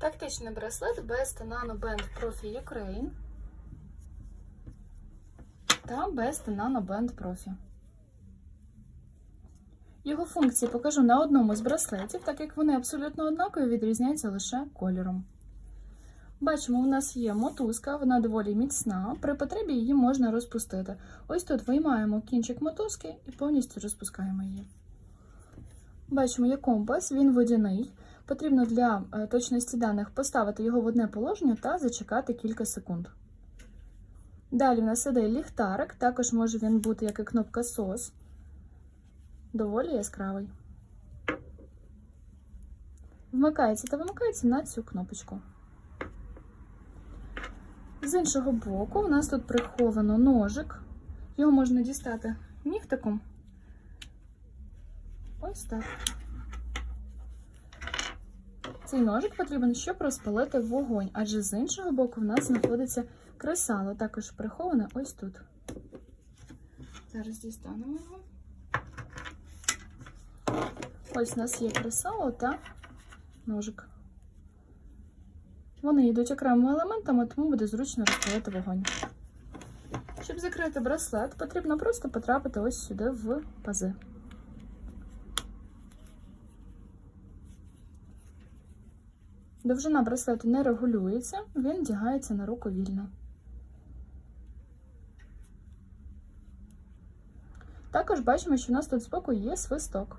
Тактичний браслет Best Nano Band Profi Ukraine та Best Nano Band Profi. Його функції покажу на одному з браслетів, так як вони абсолютно однакові, відрізняються лише кольором. Бачимо, у нас є мотузка, вона доволі міцна. При потребі її можна розпустити. Ось тут виймаємо кінчик мотузки і повністю розпускаємо її. Бачимо, є компас, він водяний. Потрібно для е, точності даних поставити його в одне положення та зачекати кілька секунд. Далі в нас іде ліхтарик, також може він бути як і кнопка SOS. Доволі яскравий. Вмикається та вимикається на цю кнопочку. З іншого боку, у нас тут приховано ножик. Його можна дістати нігтиком. Ось так. Цей ножик потрібен, щоб розпалити вогонь, адже з іншого боку в нас знаходиться кресало, також приховане ось тут. Зараз дістанемо його. Ось у нас є кресало та ножик. Вони йдуть окремими елементами, тому буде зручно розпалити вогонь. Щоб закрити браслет, потрібно просто потрапити ось сюди в пази. Довжина браслету не регулюється, він вдягається на руку вільно. Також бачимо, що у нас тут збоку є свисток.